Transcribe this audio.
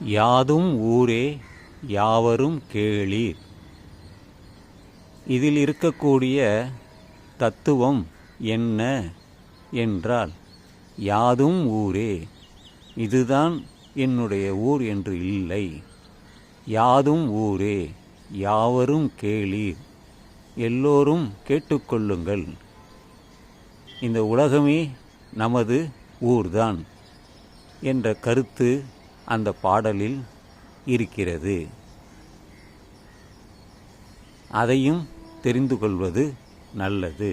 யாதும் ஊரே யாவரும் கேளீர். இதில் இருக்கக்கூடிய தத்துவம் என்ன என்றால் யாதும் ஊரே இதுதான் என்னுடைய ஊர் என்று இல்லை. யாதும் ஊரே யாவரும் கேளீர். எல்லோரும் கேட்டுக்கொள்ளுங்கள். இந்த உலகமே நமது ஊர்தான் என்ற கருத்து அந்த பாடலில் இருக்கிறது. அதையும் தெரிந்து கொள்வது நல்லது.